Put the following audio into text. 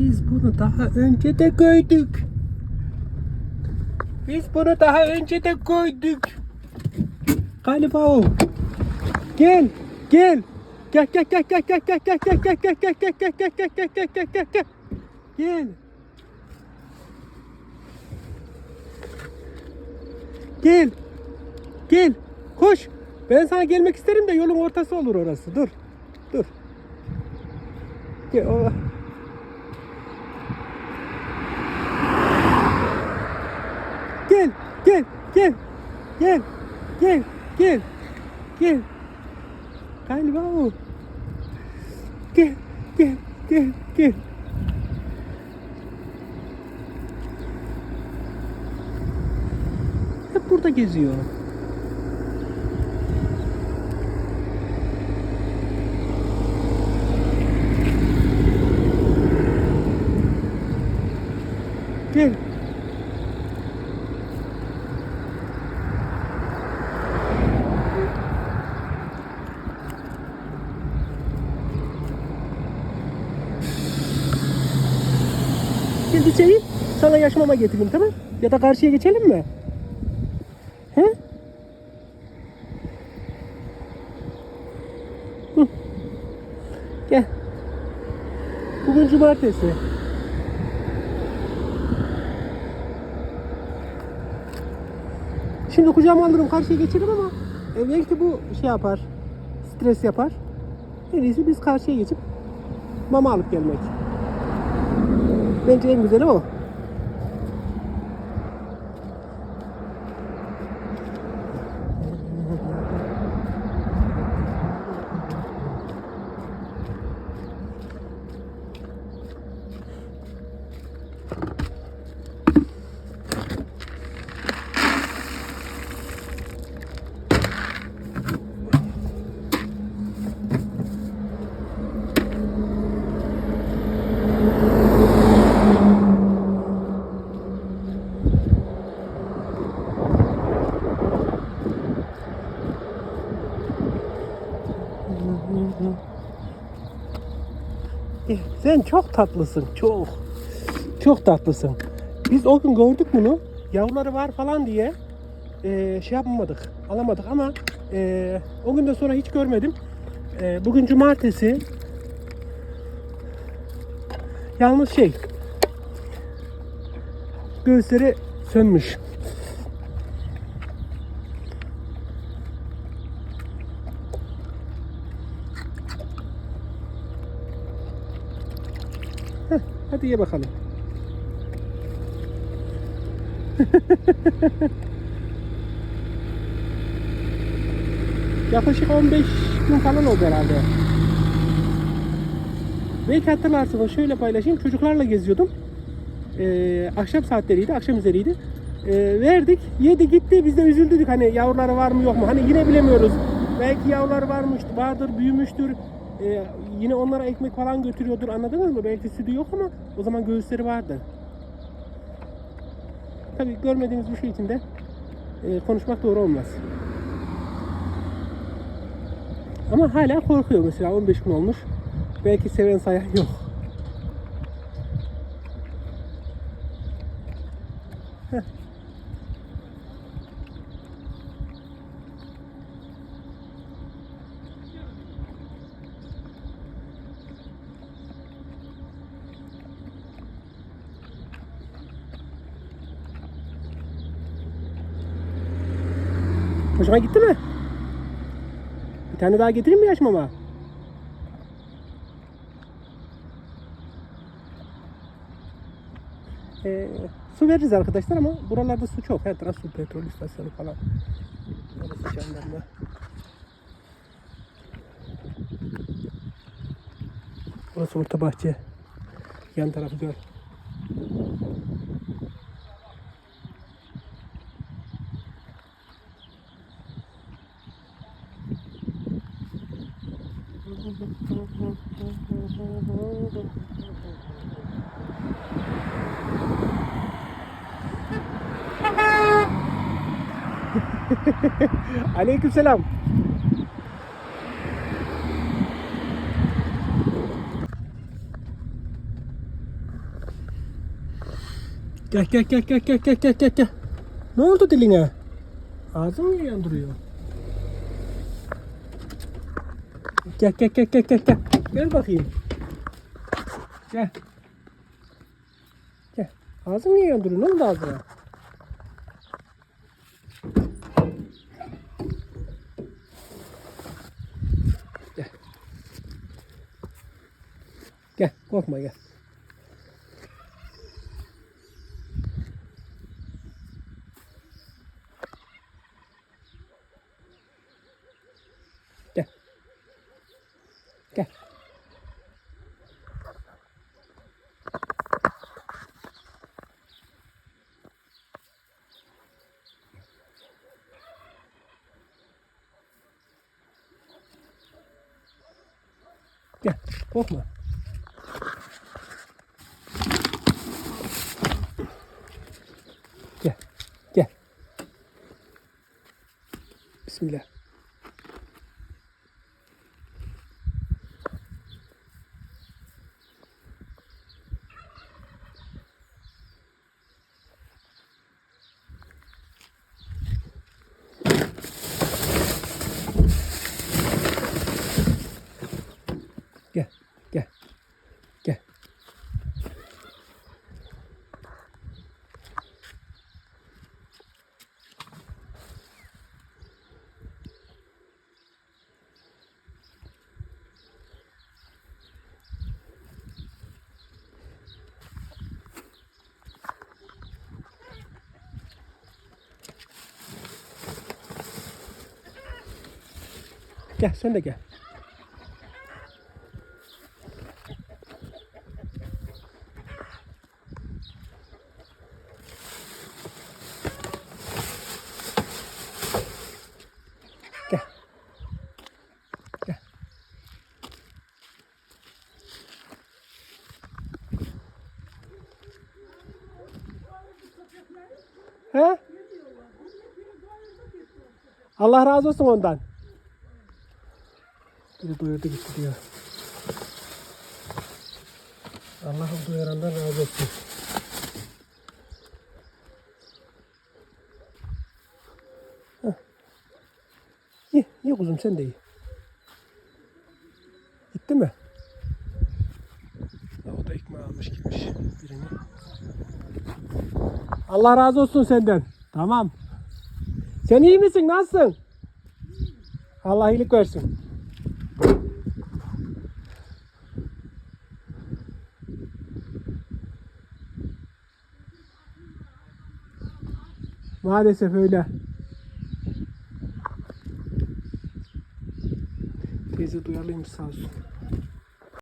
Biz bunu daha önce de gördük. Biz bunu daha önce de gördük. Galiba o. Gel, gel. Gel gel gel gel gel gel gel gel gel gel gel gel gel gel gel gel gel gel gel. Gel. Gel. Gel. Koş. Ben sana gelmek isterim de yolun ortası olur orası. Dur. Dur. Gel. O. Gel. Gel. Gel. Gel. Gel. Gel. Gel. Galiba o. Gel. Gel. Gel. Gel. Hep burada geziyor. Gel. Gel içeri. Sana yaş mama getireyim tamam? Ya da karşıya geçelim mi? He? Hı. Gel. Bugün cumartesi. Şimdi kucağıma alırım karşıya geçerim ama e, belki bu şey yapar. Stres yapar. En iyisi biz karşıya geçip mama alıp gelmek. Bence en güzeli o. Sen çok tatlısın, çok. Çok tatlısın. Biz o gün gördük bunu, yavruları var falan diye eee, şey yapmadık, alamadık ama eee, o günden sonra hiç görmedim. Eee, bugün cumartesi. Yalnız şey, göğüsleri sönmüş. Heh, hadi ye bakalım. Yaklaşık 15 gün falan oldu herhalde. Belki hatırlarsınız şöyle paylaşayım. Çocuklarla geziyordum. Ee, akşam saatleriydi, akşam üzeriydi. Ee, verdik, yedi gitti. Biz de üzüldük hani yavruları var mı yok mu? Hani yine bilemiyoruz. Belki yavruları varmış, vardır, büyümüştür. Ee, yine onlara ekmek falan götürüyordur anladınız mı? Belki sütü yok ama o zaman göğüsleri vardı. Tabii görmediğimiz bir şey için de e, konuşmak doğru olmaz. Ama hala korkuyor mesela 15 gün olmuş. Belki seven sayan yok. Hoşuma gitti mi? Bir tane daha getireyim mi yaş mama? Ee, su veririz arkadaşlar ama buralarda su çok. Her taraf su petrol istasyonu falan. Orası jandarma. Burası orta bahçe. Yan tarafı göl. അലൈക്കും സലാം Gel gel gel gel gel gel gel gel. Ne oldu diline? Ağzın mı yandırıyor? Gel gel gel gel gel gel. Gel bakayım. Gel. Gel. Ağzın niye yandırıyor? Ne oldu ağzına? Gel. Gel korkma. Gel. Gel. Gel. Korkma. Gel. Gel. Bismillah. Gel. Gel. Gel. Gel sen de gel. Gel. Gel. He? Allah razı olsun ondan. Biri duyurdu gitti diyor. Allah'ım duyarandan razı olsun. Ye, ye kuzum sen de ye. Gitti mi? O da ekmeği almış gitmiş birini. Allah razı olsun senden. Tamam. Sen iyi misin? Nasılsın? Allah iyilik versin. Maalesef öyle. Teyze duyarlıymış sağ olsun.